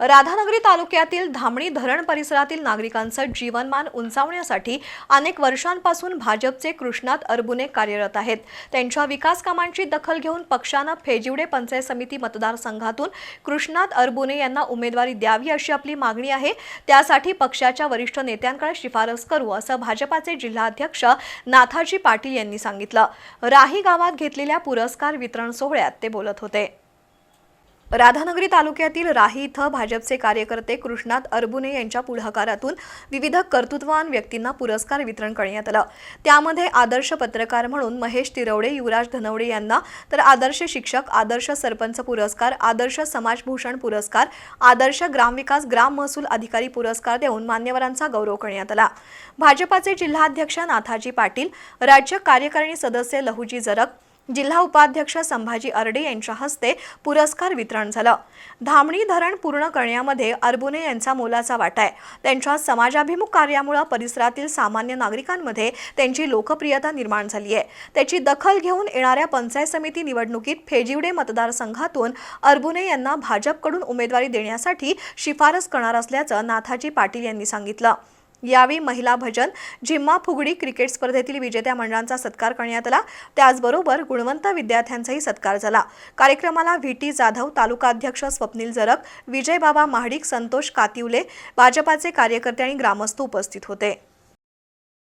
राधानगरी तालुक्यातील धामणी धरण परिसरातील नागरिकांचं जीवनमान उंचावण्यासाठी अनेक वर्षांपासून भाजपचे कृष्णात अरबुने कार्यरत आहेत. त्यांच्या विकास कामांची दखल घेऊन पक्षानं फेजिवडे पंचायत समिती मतदारसंघातून कृष्णात अरबुने यांना उमेदवारी द्यावी अशी आपली मागणी आहे. त्यासाठी पक्षाच्या वरिष्ठ नेत्यांकडे शिफारस करू असं भाजपाचे जिल्हाध्यक्ष नाथाजी पाटील यांनी सांगितलं. राही गावात घेतलेल्या पुरस्कार वितरण सोहळ्यात ते बोलत होते. राधानगरी तालुक्यातील राही इथं भाजपचे कार्यकर्ते कृष्णात अरबुने यांच्या पुढाकारातून विविध कर्तृत्ववान व्यक्तींना पुरस्कार वितरण करण्यात आलं. त्यामध्ये आदर्श पत्रकार म्हणून महेश तिरवडे युवराज धनवडे यांना तर आदर्श शिक्षक आदर्श सरपंच पुरस्कार आदर्श समाजभूषण पुरस्कार आदर्श ग्रामविकास ग्राम महसूल अधिकारी पुरस्कार देऊन मान्यवरांचा गौरव करण्यात आला. भाजपाचे जिल्हाध्यक्ष नाथाजी पाटील राज्य कार्यकारिणी सदस्य लहुजी जरक जिल्हा उपाध्यक्ष संभाजी अर्डे यांच्या हस्ते पुरस्कार वितरण झालं. धामणी धरण पूर्ण करण्यामध्ये अर्बुने यांचा मोलाचा वाटा आहे. त्यांच्या समाजाभिमुख कार्यामुळे परिसरातील सामान्य नागरिकांमध्ये त्यांची लोकप्रियता निर्माण झाली आहे. त्याची दखल घेऊन येणाऱ्या पंचायत समिती निवडणुकीत फेजिवडे मतदारसंघातून अर्बुने यांना भाजपकडून उमेदवारी देण्यासाठी शिफारस करणार असल्याचं नाथाजी पाटील यांनी सांगितलं. यावेळी महिला भजन झिम्मा फुगडी क्रिकेट स्पर्धेतील विजेत्या मंडळांचा सत्कार करण्यात आला. त्याचबरोबर गुणवंत विद्यार्थ्यांचाही सत्कार झाला. कार्यक्रमाला व्ही. टी. जाधव तालुकाध्यक्ष स्वप्नील जरक विजयबाबा महाडिक संतोष कातिवले भाजपाचे कार्यकर्ते आणि ग्रामस्थ उपस्थित होते.